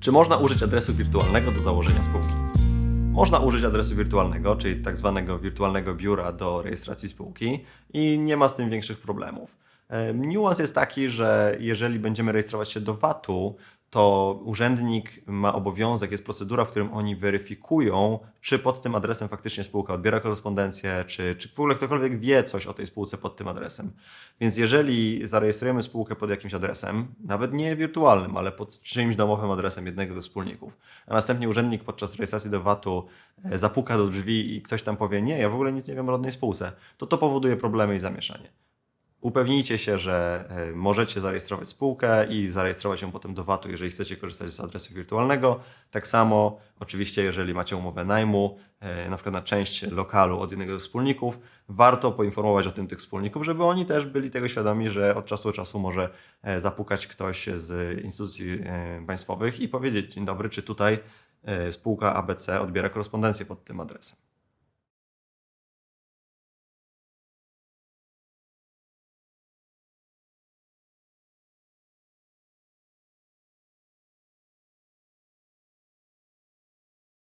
Czy można użyć adresu wirtualnego do założenia spółki? Można użyć adresu wirtualnego, czyli tak zwanego wirtualnego biura do rejestracji spółki i nie ma z tym większych problemów. Niuans jest taki, że jeżeli będziemy rejestrować się do VAT-u, to urzędnik ma obowiązek, jest procedura, w którym oni weryfikują, czy pod tym adresem faktycznie spółka odbiera korespondencję, czy, czy w ogóle ktokolwiek wie coś o tej spółce pod tym adresem. Więc jeżeli zarejestrujemy spółkę pod jakimś adresem, nawet nie wirtualnym, ale pod czyimś domowym adresem jednego ze wspólników, a następnie urzędnik podczas rejestracji do VAT-u e, zapuka do drzwi i ktoś tam powie, nie, ja w ogóle nic nie wiem o rodnej spółce, to to powoduje problemy i zamieszanie. Upewnijcie się, że e, możecie zarejestrować spółkę i zarejestrować ją potem do VAT-u, jeżeli chcecie korzystać z adresu wirtualnego. Tak samo, oczywiście, jeżeli macie umowę najmu, e, na przykład na część lokalu od jednego ze wspólników, warto poinformować o tym tych wspólników, żeby oni też byli tego świadomi, że od czasu do czasu może e, zapukać ktoś z instytucji państwowych i powiedzieć: Dzień dobry, czy tutaj spółka ABC odbiera korespondencję pod tym adresem.